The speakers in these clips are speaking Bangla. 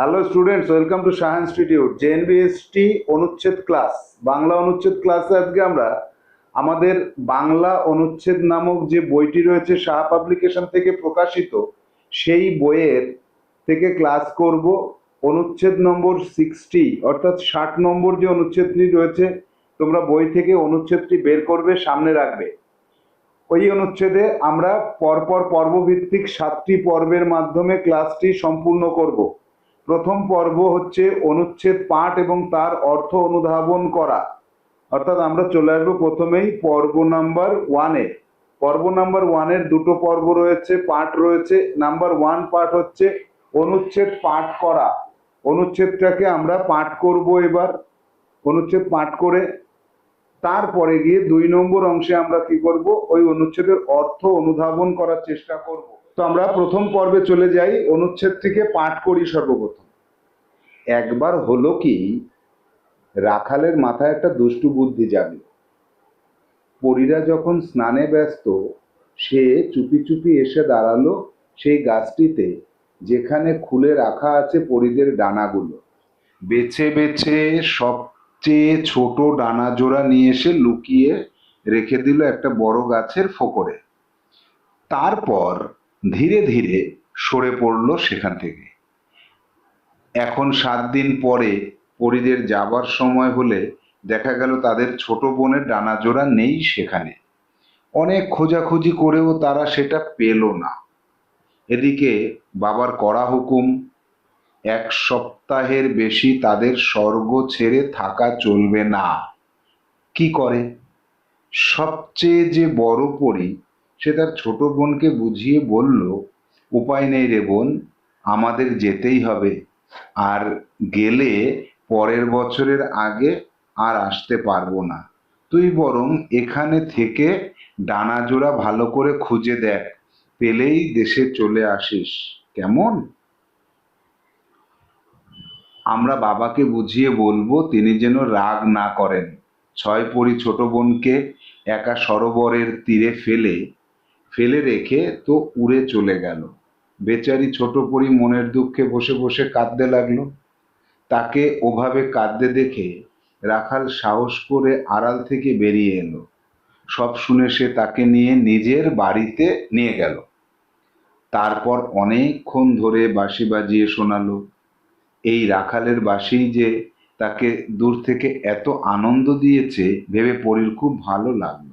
Hello students welcome to Shah institute JNBST অনুচ্ছেদ ক্লাস বাংলা অনুচ্ছেদ ক্লাসে আজকে আমরা আমাদের বাংলা অনুচ্ছেদ নামক যে বইটি রয়েছে শাহ পাবলিকেশন থেকে প্রকাশিত, সেই বইয়ের থেকে ক্লাস করব। অনুচ্ছেদ নম্বর সিক্সটি অর্থাৎ ষাট নম্বর যে অনুচ্ছেদটি রয়েছে, তোমরা বই থেকে অনুচ্ছেদটি বের করবে, সামনে রাখবে। ওই অনুচ্ছেদে আমরা পরপর পর্বভিত্তিক সাতটি পর্বের মাধ্যমে ক্লাসটি সম্পূর্ণ করব। প্রথম পর্ব হচ্ছে অনুচ্ছেদ পাঠ এবং তার অর্থ অনুধাবন করা। অর্থাৎ আমরা চলে আসব প্রথমেই পর্ব নাম্বার ওয়ানে পর্ব নাম্বার ওয়ানের দুটো পর্ব রয়েছে, পাঠ রয়েছে। নাম্বার ওয়ান পাঠ হচ্ছে অনুচ্ছেদ পাঠ করা। অনুচ্ছেদটাকে আমরা পাঠ করব এবার। অনুচ্ছেদ পাঠ করে তারপরে গিয়ে দুই নম্বর অংশে আমরা কি করব? ওই অনুচ্ছেদের অর্থ অনুধাবন করার চেষ্টা করব। তো আমরা প্রথম পর্বে চলে যাই অনুচ্ছেদ থেকে পাঠ করি সর্বপ্রথম। একবার হলো কি, রাখালের মাথায় একটা দুষ্টু বুদ্ধি যাবে পরীরা যখন স্নানে ব্যস্ত, সে চুপি চুপি এসে দাঁড়াল সেই গাছটিতে, যেখানে খুলে রাখা আছে পরীদের ডানাগুলো। বেছে বেছে সবচেয়ে ছোট ডানা জোড়া নিয়ে এসে লুকিয়ে রেখে দিল একটা বড় গাছের ফোকরে। তারপর ধীরে ধীরে সরে পড়ল সেখান থেকে। এখন সাত দিন পরে পরীদের যাবার সময় হলে দেখা গেল তাদের ছোট বোনের ডানা জোড়া নেই সেখানে। অনেক খোঁজাখুঁজি করেও তারা সেটা পেল না। এদিকে বাবার কড়া হুকুম, এক সপ্তাহের বেশি তাদের স্বর্গ ছেড়ে থাকা চলবে না। কি করে? সবচেয়ে যে বড় পরি সে তার ছোট বোনকে বুঝিয়ে বলল, উপায় নেই রে বোন, আমাদের যেতেই হবে। আর গেলে পরের বছরের আগে আর আসতে পারব না। তুই বরং এখানে থেকে ডানা জোড়া ভালো করে খুঁজে দেখ, পেলেই দেশে চলে আসিস। কেমন? আমরা বাবাকে বুঝিয়ে বলব, তিনি যেন রাগ না করেন। ছয় পরি ছোট বোনকে একা সরোবরের তীরে ফেলে ফেলে রেখে তো উড়ে চলে গেল। বেচারি ছোট পরি মনের দুঃখে বসে বসে কাঁদতে লাগল। তাকে ওভাবে কাঁদতে দেখে রাখাল সাহস করে আড়াল থেকে বেরিয়ে এলো। সব শুনে সে তাকে নিয়ে নিজের বাড়িতে নিয়ে গেল। তারপর অনেকক্ষণ ধরে বাঁশি বাজিয়ে শোনালো। এই রাখালের বাঁশি যে তাকে দূর থেকে এত আনন্দ দিয়েছে, ভেবে পরীর খুব ভালো লাগল।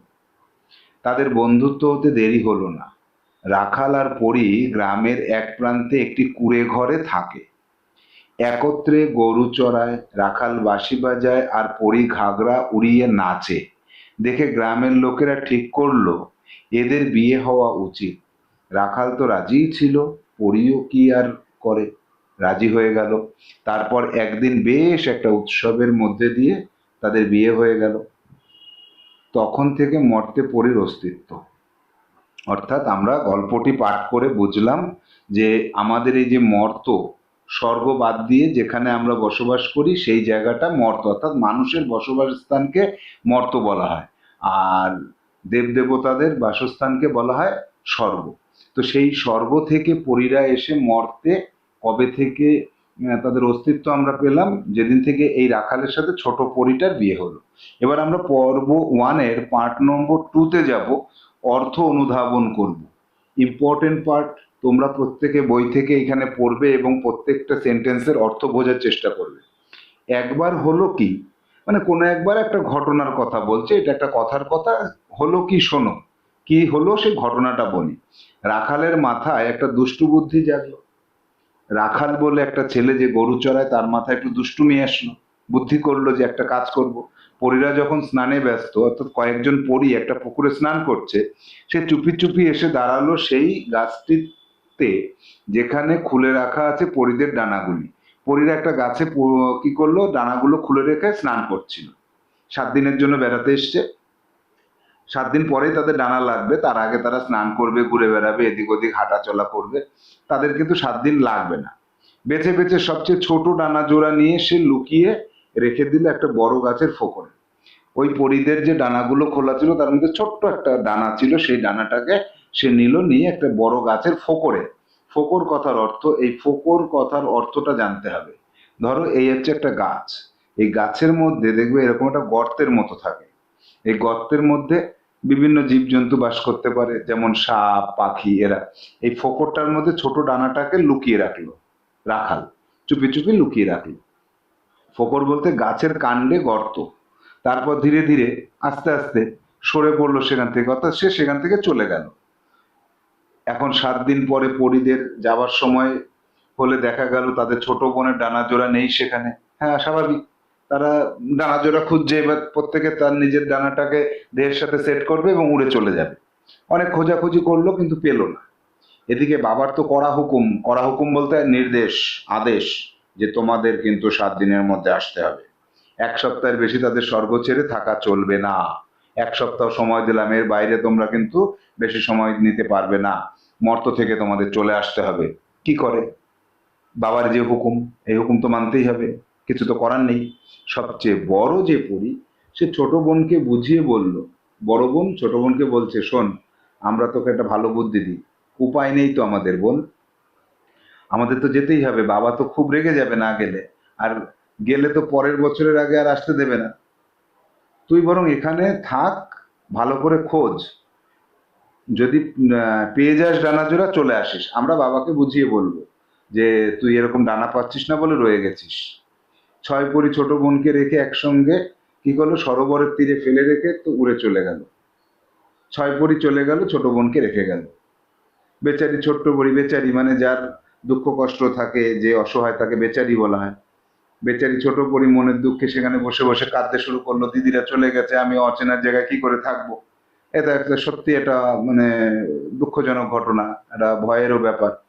তাদের বন্ধুত্ব হতে দেরি হলো না। রাখাল আর পরি গ্রামের এক প্রান্তে একটি কুড়ে ঘরে থাকে। একত্রে গরু চড়ায়, রাখাল বাঁশি বাজায় আর পরি ঘাগরা উড়িয়ে নাচে। দেখে গ্রামের লোকেরা ঠিক করল, এদের বিয়ে হওয়া উচিত। রাখাল তো রাজিই ছিল, পরিও কি আর করে? রাজি হয়ে গেল। তারপর একদিন বেশ একটা উৎসবের মধ্যে দিয়ে তাদের বিয়ে হয়ে গেল। তখন থেকে মর্তে পরীর অস্তিত্ব। অর্থাৎ আমরা গল্পটি পাঠ করে বুঝলাম যে আমাদের এই যে মর্ত, স্বর্গ বাদ দিয়ে যেখানে আমরা বসবাস করি, সেই জায়গাটা মর্ত। অর্থাৎ মানুষের বসবাস স্থানকে মর্ত বলা হয়। আর দেবদেবতাদের বাসস্থানকে বলা হয় স্বর্গ। তো সেই স্বর্গ থেকে পরীরা এসে মর্তে কবে থেকে তাদের অস্তিত্ব আমরা পেলাম। যেদিন থেকে এই রাখালের সাথে ছোট পরিটার বিয়ে হলো। এবার আমরা পর্ব ওয়ানের পার্ট নম্বর টুতে যাব, অর্থ অনুধাবন করব। ইম্পর্টেন্ট পার্ট তোমরা প্রত্যেকে বই থেকে এখানে পড়বে এবং প্রত্যেকটা সেন্টেন্সের অর্থ বোঝার চেষ্টা করবে। একবার হলো কি? মানে কোনো একবার একটা ঘটনার কথা বলছে, এটা একটা কথার কথা, হলো কি শোনো? কি হলো সেই ঘটনাটা বলি। রাখালের মাথায় একটা দুষ্টু বুদ্ধি জাগলো। রাখাল বলে একটা ছেলে যে গরু চড়ায়, তার মাথায় একটু দুষ্টুমি আসলো। বুদ্ধি করল যে একটা কাজ করব। পরীরা যখন স্নানে ব্যস্ত, অর্থাৎ কয়েকজন পরী একটা পুকুরে স্নান করছে, সে চুপি চুপি এসে দাঁড়াল সেই গাছটিতে, যেখানে খুলে রাখা আছে পরীদের ডানাগুলি। পরীরা একটা গাছে কি করল? ডানাগুলো খুলে রেখে স্নান করছিল। সাত দিনের জন্য বেড়াতে এসছে। সাত দিন পরেই তাদের ডানা লাগবে, তার আগে তারা স্নান করবে, ঘুরে বেড়াবে, এদিক ওদিক হাঁটা চলা করবে, তাদের কিন্তু সাত দিন লাগবে না। বেছে বেছে সবচেয়ে ছোট ডানা জোড়া নিয়ে সে লুকিয়ে রেখে দিল একটা বড় গাছের ফোকরে ওই পরিদের যে ডানাগুলো খোলা ছিল, তার মধ্যে ছোট্ট একটা ডানা ছিল, সেই ডানাটাকে সে নিল, নিয়ে একটা বড় গাছের ফোকরে ফোকর কথার অর্থ, এই ফোকর কথার অর্থটা জানতে হবে। ধরো, এই হচ্ছে একটা গাছ। এই গাছের মধ্যে দেখবে এরকম একটা গর্তের মতো থাকে। এই গর্তের মধ্যে বিভিন্ন জীবজন্তু বাস করতে পারে, যেমন সাপ, পাখি, এরা। এই ফোকরটার মধ্যে ছোট ডানাটাকে লুকিয়ে রাখল, রাখাল। চুপি চুপি লুকিয়ে রাখল। ফোকর বলতে গাছের কাণ্ডে গর্ত। তারপর ধীরে ধীরে আস্তে আস্তে সরে পড়ল সেখান থেকে, অর্থাৎ সে সেখান থেকে চলে গেল। এখন সাত দিন পরে পরিদের যাওয়ার সময় হলে দেখা গেল তাদের ছোট বোনের ডানা জোড়া নেই সেখানে। হ্যাঁ স্বাভাবিক। তারা ডানা জোড়া খুঁজছে, এবার প্রত্যেকে তার নিজের ডানাটাকে দেহের সাথে সেট করবে এবং উড়ে চলে যাবে। অনেক খোঁজাখুঁজি করল, কিন্তু পেল না। এদিকে বাবার তো কড়া হুকুম কড়া হুকুম বলতে নির্দেশ, আদেশ যে তোমাদের কিন্তু সাত দিনের মধ্যে আসতে হবে। এক সপ্তাহের বেশি তাদের স্বর্গ ছেড়ে থাকা চলবে না। এক সপ্তাহ সময় দিলাম, এর বাইরে তোমরা কিন্তু বেশি সময় নিতে পারবে না। মর্ত থেকে তোমাদের চলে আসতে হবে। কি করে? বাবার যে হুকুম, এই হুকুম তো মানতেই হবে। কিছু তো করার নেই। সবচেয়ে বড় যে পড়ি সে ছোট বোনকে বুঝিয়ে বলল, বড় বোন, ছোট বোনকে বলছে, শোন, আমরা তোকে একটা ভালো বুদ্ধি দিই। উপায় নেই তো আমাদের বোন। আমাদের তো যেতেই হবে, বাবা তো খুব রেগে যাবে না গেলে। আর গেলে তো পরের বছরের আগে আর আসতে দেবে না। তুই বরং এখানে থাক, ভালো করে খোঁজ। যদি পেয়ে যাস ডানা জোড়া চলে আসিস। আমরা বাবাকে বুঝিয়ে বলব যে, তুই এরকম ডানা পাচ্ছিস না বলে রয়ে গেছিস। ছয় পরি ছোট বোনকে রেখে একসঙ্গে কি করল? সরোবরের তীরে ফেলে রেখে তো উড়ে চলে গেল। ছয় পরি চলে গেল, ছোট বোনকে রেখে গেল। বেচারি ছোট্ট বড়ি বেচারি মানে যার দুঃখ কষ্ট থাকে, যে অসহায় তাকে বেচারি বলা হয়। বেচারি ছোট পরি মনের দুঃখে সেখানে বসে বসে কাঁদতে শুরু করল, দিদিরা চলে গেছে, আমি অচেনার জায়গায় কি করে থাকব? এটা একটা সত্যি এটা মানে দুঃখজনক ঘটনা, একটা ভয়েরও ব্যাপার।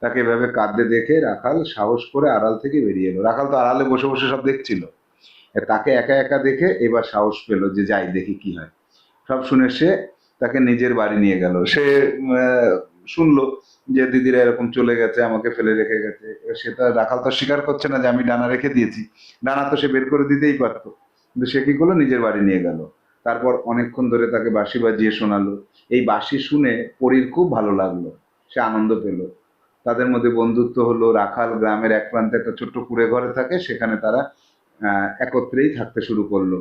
তাকে এভাবে কাঁদতে দেখে রাখাল সাহস করে আড়াল থেকে বেরিয়ে এলো। রাখাল তো আড়ালে বসে বসে সব দেখছিল। তাকে একা একা দেখে এবার সাহস পেল যে যাই দেখি কি হয়। সব শুনে সে তাকে নিজের বাড়ি নিয়ে গেল। সে শুনলো যে দিদিরা এরকম চলে গেছে, আমাকে ফেলে রেখে গেছে। সে তো, রাখাল তো স্বীকার করছে না যে আমি ডানা রেখে দিয়েছি। ডানা তো সে বের করে দিতেই পারতো। কিন্তু সে কি করল? নিজের বাড়ি নিয়ে গেল। তারপর অনেকক্ষণ ধরে তাকে বাঁশি বাজিয়ে শোনালো। এই বাঁশি শুনে পরীর খুব ভালো লাগল। সে আনন্দ পেল। তাদের মধ্যে বন্ধুত্ব হলো রাখাল গ্রামের এক প্রান্তে একটা ছোট্ট কুড়ে ঘরে থাকে, সেখানে তারা একত্রেই থাকতে শুরু করল।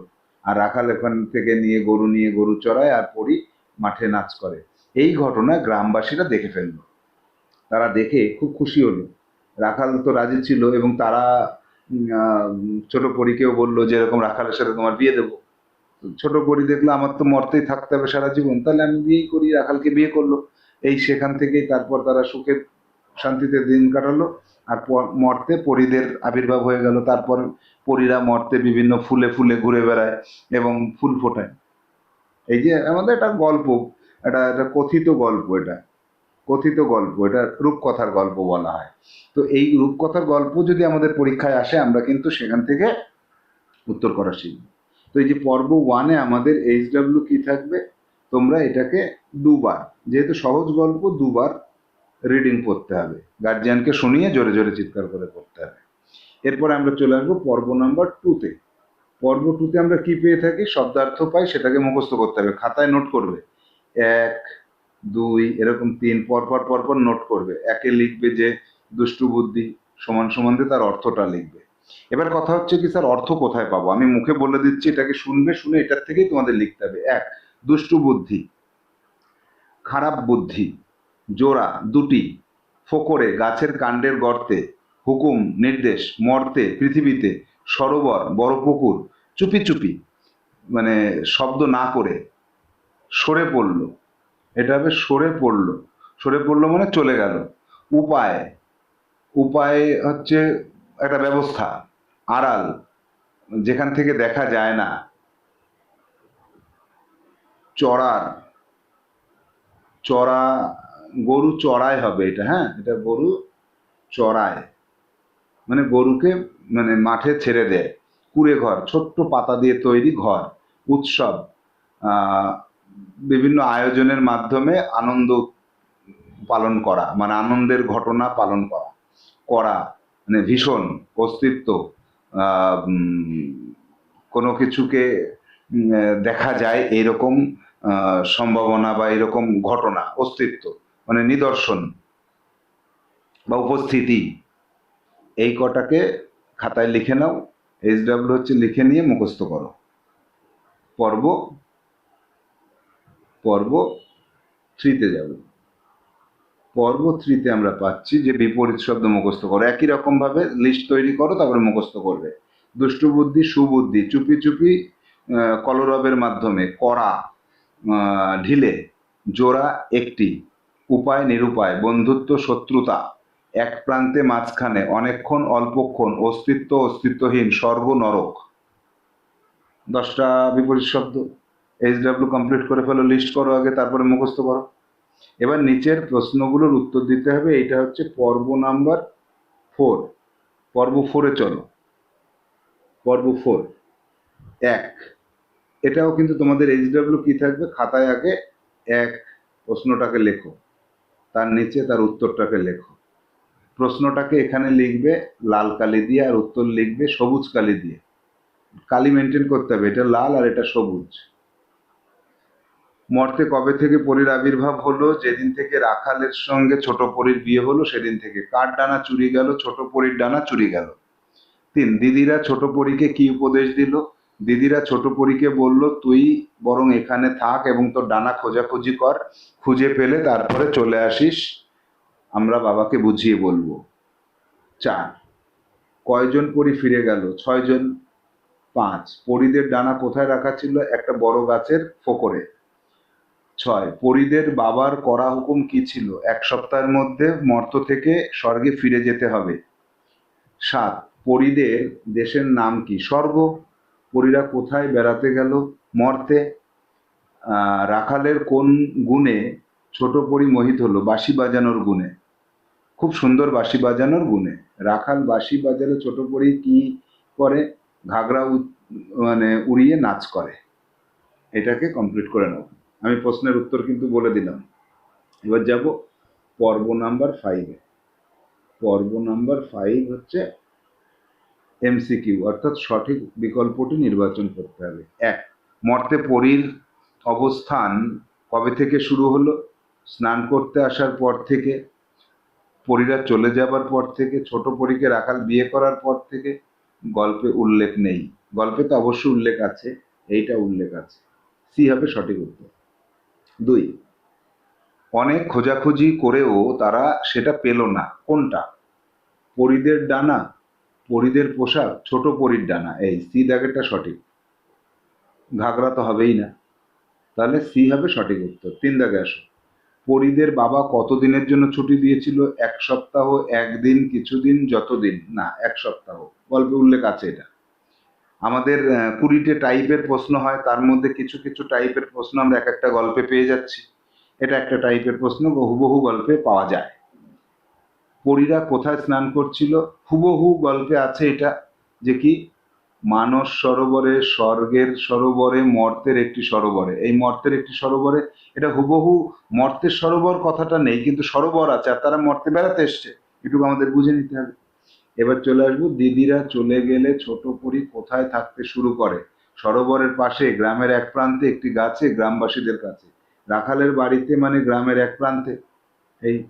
আর রাখাল এখান থেকে নিয়ে গরু নিয়ে গরু চড়ায় আর পরি মাঠে নাচ করে। এই ঘটনা গ্রামবাসীরা দেখে ফেলল। তারা দেখে খুব খুশি হলো। রাখাল তো রাজি ছিল এবং তারা ছোট পরীকেও বলল যে এরকম রাখালের সাথে তোমার বিয়ে দেবো। ছোট পরি দেখল, আমার তো মরতেই থাকতে হবে সারা জীবন, তাহলে আমি বিয়েই করি। রাখালকে বিয়ে করল। এই সেখান থেকেই তারপর তারা সুখে শান্তিতে দিন কাটালো, আর মর্তে পরীদের আবির্ভাব হয়ে গেল। তারপর পরীরা মর্তে বিভিন্ন ফুলে ফুলে ঘুরে বেড়ায় এবং ফুল ফোটায়। এই যে আমাদের একটা গল্প এটা একটা কথিত গল্প এটা। কথিত গল্প, এটা রূপকথার গল্প বলা হয়। তো এই রূপকথার গল্প যদি আমাদের পরীক্ষায় আসে, আমরা কিন্তু সেখান থেকে উত্তর করা শিখব। তো এই যে পর্ব ওয়ানে আমাদের এইচ ডাব্লিউ কি থাকবে? তোমরা এটাকে দুবার, যেহেতু সহজ গল্প, দুবার রিডিং পড়তে হবে। গার্জিয়ানকে শুনিয়ে জোরে জোরে চিৎকার করে পড়তে হবে। এরপর আমরা চলে আসব পর্ব নাম্বার টুতে পর্ব টুতে আমরা কি পেয়ে থাকি? শব্দার্থ পাই, সেটাকে মুখস্থ করতে হবে। খাতায় নোট করবে। এক, দুই, এরকম তিন পরপর পরপর নোট করবে। একে লিখবে যে দুষ্টু বুদ্ধি, সমান সমান দিয়ে তার অর্থটা লিখবে। এবার কথা হচ্ছে কি, স্যার, অর্থ কোথায় পাবো? আমি মুখে বলে দিচ্ছি, এটাকে শুনবে, শুনে এটার থেকেই তোমাদের লিখতে হবে। এক, দুষ্টু বুদ্ধি, খারাপ বুদ্ধি। জোড়া দুটি ফোকরে গাছের কাণ্ডের গর্তে, হুকুম, নির্দেশ, মর্তে, পৃথিবীতে সরোবর, বড় পুকুর, চুপি চুপি মানে শব্দ না করে সরে পড়ল। এটা হবে সরে পড়ল। সরে পড়ল মানে চলে গেল। উপায়। উপায় হচ্ছে একটা ব্যবস্থা, আড়াল, যেখান থেকে দেখা যায় না। চড়ার। চড়া গরু চড়ায় হবে এটা হ্যাঁ? এটা গরু চড়ায় মানে গরুকে মানে মাঠে ছেড়ে দেয়। কুড়ে ঘর, ছোট্ট পাতা দিয়ে তৈরি ঘর, উৎসব। বিভিন্ন আয়োজনের মাধ্যমে আনন্দ পালন করা মানে আনন্দের ঘটনা পালন করা করা মানে ভীষণ অস্তিত্ব। কোনো কিছুকে দেখা যায় এরকম সম্ভাবনা বা এরকম ঘটনা, অস্তিত্ব। মানে নিদর্শন বা উপস্থিতি, এই কটাকে খাতায় লিখে নাও এইচ ডাব্লিউ হচ্ছে লিখে নিয়ে মুখস্থ করো। পর্ব পর্ব থ্রিতে যাব। পর্ব থ্রিতে আমরা পাচ্ছি যে বিপরীত শব্দ মুখস্থ করো। একই রকম ভাবে লিস্ট তৈরি করো, তারপরে মুখস্থ করবে। দুষ্টু বুদ্ধি সুবুদ্ধি, চুপি চুপি কলরবের মাধ্যমে করা ঢিলে, জোড়া একটি। উপায় নিরুপায়, বন্ধুত্ব শত্রুতা। এক প্রান্তে মাঝখানে অনেকক্ষণ, অল্পক্ষণ, অস্তিত্ব অস্তিত্বহীন স্বর্গ নরক দশটা বিপরীত শব্দ। এইচ ডাব্লিউ কমপ্লিট করে ফেলো লিস্ট করো আগে, তারপরে মুখস্থ করো। এবার নিচের প্রশ্নগুলোর উত্তর দিতে হবে, এইটা হচ্ছে পর্ব নাম্বার ফোর পর্ব ফোরে চলো। পর্ব ফোর এক। এটাও কিন্তু তোমাদের এইচ ডাব্লিউ কি থাকবে? খাতায় আগে এক প্রশ্নটাকে লেখো। তার নিচে তার উত্তরটাকে লেখো। প্রশ্নটাকে এখানে লিখবে, লাল কালি দিয়ে, আর উত্তর লিখবে, সবুজ কালি দিয়ে। কালি মেনটেন করতে হবে, এটা লাল আর এটা সবুজ। মর্তে কবে থেকে পরীর আবির্ভাব হলো? যেদিন থেকে রাখালের সঙ্গে ছোট পরীর বিয়ে হলো, সেদিন থেকে। কার ডানা চুরি গেল? ছোট পরীর ডানা চুরি গেল। তিন, দিদিরা ছোট পরীকে কি উপদেশ দিল? দিদিরা ছোট পরীকে বলল, তুই বরং এখানে থাক এবং তোর ডানা খোঁজাখুঁজি কর, খুঁজে পেলে তারপরে চলে আসিস, আমরা বাবাকে বুঝিয়ে বলব। চার, কয়জন পরী ফিরে গেল? ছয়জন? পাঁচ, পরীদের ডানা কোথায় রাখা ছিল? একটা বড় গাছের ফোকরে। ছয়, পরীদের বাবার করা হুকুম কি ছিল? এক সপ্তাহের মধ্যে মর্ত থেকে স্বর্গে ফিরে যেতে হবে। সাত, পরীদের দেশের নাম কি? স্বর্গ? পরীরা কোথায় বেড়াতে গেল, মর্তে রাখালের কোন গুণে ছোট পরি মোহিত হলো? বাঁশি বাজানোর গুণে। খুব সুন্দর বাঁশি বাজানোর গুণে। রাখাল বাঁশি বাজালে ছোট পরি কি করে? ঘাগরা মানে উড়িয়ে নাচ করে। এটাকে কমপ্লিট করে নাও। আমি প্রশ্নের উত্তর কিন্তু বলে দিলাম। এবার যাব পর্ব নাম্বার ফাইভে পর্ব নাম্বার ফাইভ হচ্ছে এমসিকিউ, অর্থাৎ সঠিক বিকল্পটি নির্বাচন করতে হবে। এক, মর্তে পরীর অবস্থান কবে থেকে শুরু হলো? স্নান করতে আসার পর থেকে, পরীরা চলে যাবার পর থেকে, ছোট পরীকে রাখাল বিয়ে করার পর থেকে গল্পে উল্লেখ নেই। গল্পে তো অবশ্যই উল্লেখ আছে, এইটা উল্লেখ আছে। সি হবে সঠিক উত্তর। দুই, অনেক খোঁজাখুঁজি করেও তারা সেটা পেল না। কোনটা? পরিদের ডানা পরিদের পোশাক, ছোট পরির ডানা। এই, সি দাগেরটা সঠিক। ঘাগরা তো হবেই না। তাহলে সি হবে সঠিক উত্তর। তিন দাগে আসো। পরিদের বাবা কতদিনের জন্য ছুটি দিয়েছিল? এক সপ্তাহ, একদিন, কিছুদিন, যতদিন? না, এক সপ্তাহ। গল্পে উল্লেখ আছে এটা। আমাদের কুড়িটে টাইপের প্রশ্ন হয়। তার মধ্যে কিছু কিছু টাইপের প্রশ্ন আমরা এক একটা গল্পে পেয়ে যাচ্ছি। এটা একটা টাইপের প্রশ্ন। হুবহু গল্পে পাওয়া যায়। পরীরা কোথায় স্নান করছিল? হুবহু গল্পে আছে এটা, যে কি? মানস সরোবরে, স্বর্গের সরোবরে, মর্তের একটি সরোবরে। এই মর্তের একটি সরোবরে, এটা হুবহু মর্তের সরোবর কথাটা নেই, কিন্তু সরোবর আছে, আর তারা মর্তে বেড়াতে এসছে। এটুকু আমাদের বুঝে নিতে হবে। এবার চলে আসব, দিদিরা চলে গেলে ছোট পরী কোথায় থাকতে শুরু করে? সরোবরের পাশে, গ্রামের এক প্রান্তে, একটি গাছে, গ্রামবাসীদের কাছে। রাখালের বাড়িতে মানে গ্রামের এক প্রান্তে। এই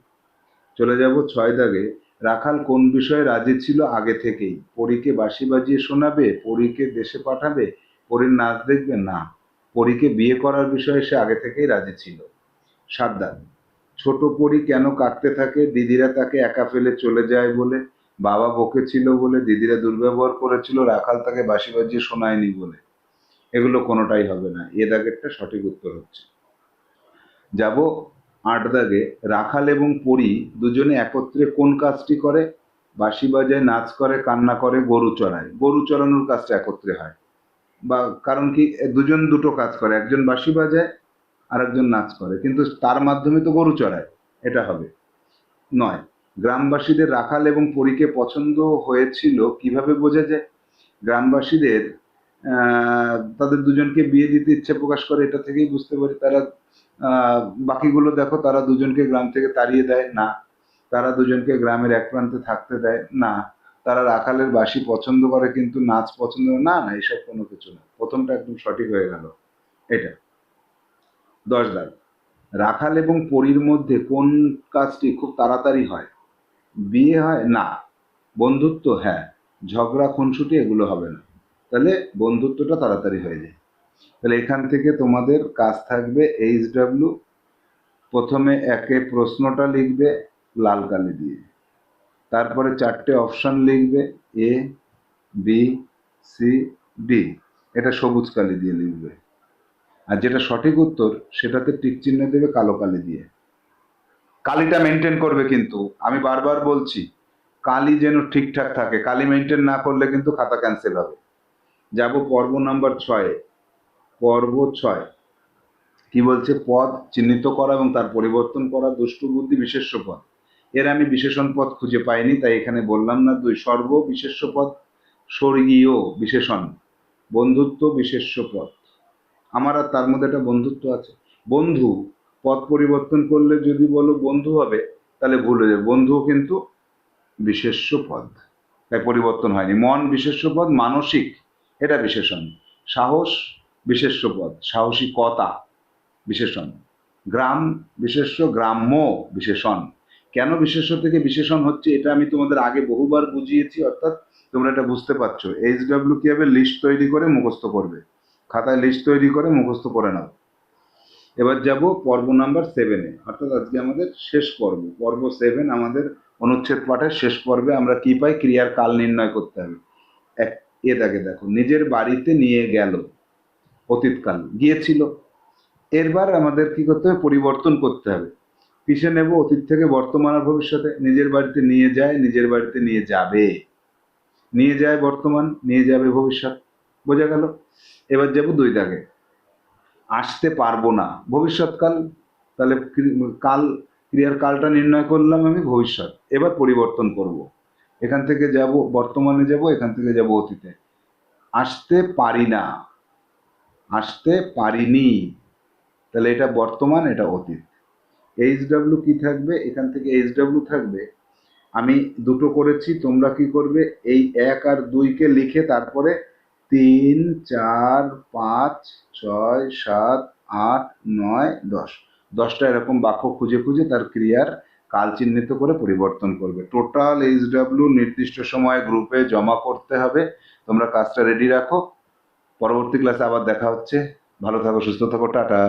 চলে যাব ছয় দাগে। রাখাল কোন বিষয়ে রাজি ছিল আগে থেকেই? পরীকে বাঁশি বাজিয়ে শোনাবে? পরীকে দেশে পাঠাবে? পরীর নাচ দেখবে? না। পরীকে বিয়ে করার বিষয়ে সে আগে থেকেই রাজি ছিল। সাত দাগ ছোট পরী কেন কাঁদতে থাকে? দিদিরা তাকে একা ফেলে চলে যায় বলে। বাবা বকেছিল বলে, দিদিরা দুর্ব্যবহার করেছিল, রাখাল তাকে বাঁশি বাজিয়ে শোনায়নি বলে। এগুলো কোনোটাই হবে না। এ দাগেরটা সঠিক উত্তর হচ্ছে। যাব আট দাগে রাখাল এবং পরী দুজনে একত্রে কোন কাজটি করে? বাঁশি বাজায় নাচ করে, কান্না করে, গরু চড়ায়। গরু চড়ানোর কাজটা একত্রে হয়। বা কারণ কি দুজন দুটো কাজ করে, একজন বাঁশি বাজায় আর একজন নাচ করে। কিন্তু তার মাধ্যমে তো গরু চড়ায়, এটা হবে। নয়, গ্রামবাসীদের রাখাল এবং পরীকে পছন্দ হয়েছিল, কীভাবে বোঝা যায়? গ্রামবাসীদের তাদের দুজনকে বিয়ে দিতে ইচ্ছে প্রকাশ করে, এটা থেকেই বুঝতে পারি তারা বাকিগুলো দেখো, তারা দুজনকে গ্রাম থেকে তাড়িয়ে দেয়, না। তারা দুজনকে গ্রামের এক প্রান্তে থাকতে দেয়, না। তারা রাখালের বাসি পছন্দ করে কিন্তু নাচ পছন্দ না না, এসব কোনো কিছু না। প্রথমটা একদম সঠিক হয়ে গেল। এটা। দশ দাগ। রাখাল এবং পরীর মধ্যে কোন কাজটি খুব তাড়াতাড়ি হয়? বিয়ে হয়? না। বন্ধুত্ব? হ্যাঁ। ঝগড়া, খুনসুটি, এগুলো হবে না। তাহলে বন্ধুত্বটা তাড়াতাড়ি হয়ে যায়। তাহলে এখান থেকে তোমাদের কাজ থাকবে এইচ ডাব্লিউ প্রথমে একে প্রশ্নটা লিখবে লাল কালি দিয়ে। তারপরে চারটে অপশন লিখবে এ বি সি ডি এটা সবুজ কালি দিয়ে লিখবে। আর যেটা সঠিক উত্তর, সেটাতে টিক চিহ্ন দেবে কালো কালি দিয়ে। কালিটা মেনটেন করবে কিন্তু, আমি বারবার বলছি, কালি যেন ঠিকঠাক থাকে, কালি মেনটেন না করলে কিন্তু খাতা ক্যান্সেল হবে। যাব পর্ব নাম্বার ছয়ে। পর্ব ছয়। কি বলছে? পদ চিহ্নিত করা এবং তার পরিবর্তন করা দুষ্টু বুদ্ধি বিশেষ্য পদ। এর আমি বিশেষণ পদ খুঁজে পাইনি, তাই এখানে বললাম না। দুই, সর্ব বিশেষ্য পদ, স্বর্গীয় বিশেষণ, বন্ধুত্ব বিশেষ্য পদ। আমার আর তার মধ্যে একটা বন্ধুত্ব আছে। বন্ধু, পদ পরিবর্তন করলে যদি বলো বন্ধু হবে, তাহলে ভুল হয়ে যাবে। বন্ধুও কিন্তু বিশেষ্য পদ। তাই পরিবর্তন হয়নি। মন বিশেষ্য পদ, মানসিক এটা বিশেষণ। সাহস বিশেষ্য পদ সাহসিকতা বিশেষণ। গ্রাম বিশেষ্য, গ্রাম্য বিশেষণ। কেন বিশেষ্য থেকে বিশেষণ হচ্ছে এটা আমি তোমাদের আগে বহুবার বুঝিয়েছি, অর্থাৎ তোমরা এটা বুঝতে পারছ। এইচ ডাব্লিউ কি হবে? লিস্ট তৈরি করে মুখস্থ করবে। খাতায় লিস্ট তৈরি করে মুখস্থ করে নাও। এবার যাব পর্ব নাম্বার সেভেনে অর্থাৎ আজকে আমাদের শেষ পর্ব। পর্ব সেভেন আমাদের অনুচ্ছেদ পাঠের শেষ পর্বে আমরা কি পাই? ক্রিয়ার কাল নির্ণয় করতে হবে। এক এ দাগে দেখো, নিজের বাড়িতে নিয়ে গেল অতীতকাল, গিয়েছিল। এরবার আমাদের কি করতে হবে? পরিবর্তন করতে হবে। পিছিয়ে নেব অতীত থেকে বর্তমান আর ভবিষ্যতে। নিজের বাড়িতে নিয়ে যায়, নিজের বাড়িতে নিয়ে যাবে। নিয়ে যায় বর্তমান, নিয়ে যাবে ভবিষ্যৎ। বোঝা গেল? এবার যাব দুই দাগে। আসতে পারব না। ভবিষ্যৎকাল, তাহলে কাল, ক্রিয়ার কালটা নির্ণয় করলাম আমি, ভবিষ্যৎ। এবার পরিবর্তন করব। এখান থেকে যাব, বর্তমানে যাব, এখান থেকে যাব অতীতে। আসতে পারি না। আসতে পারিনি। তাহলে এটা বর্তমান, এটা অতীত। এইচ ডাব্লিউ কি থাকবে? এখান থেকে এইচ ডাব্লিউ থাকবে। আমি দুটো করেছি, তোমরা কি করবে? এই এক আর দুইকে লিখে তারপরে তিন, চার, পাঁচ, ছয়, সাত, আট, নয়, দশ। দশটা এরকম বাক্য খুঁজে খুঁজে তার ক্রিয়ার কাল চিহ্নিত করে পরিবর্তন করবে। টোটাল এইচ ডাব্লিউ নির্দিষ্ট সময় গ্রুপে জমা করতে হবে। তোমরা কাজটা রেডি রাখো। পরবর্তী ক্লাসে আবার দেখা হচ্ছে। ভালো থাকো, সুস্থ থাকো, টাটা।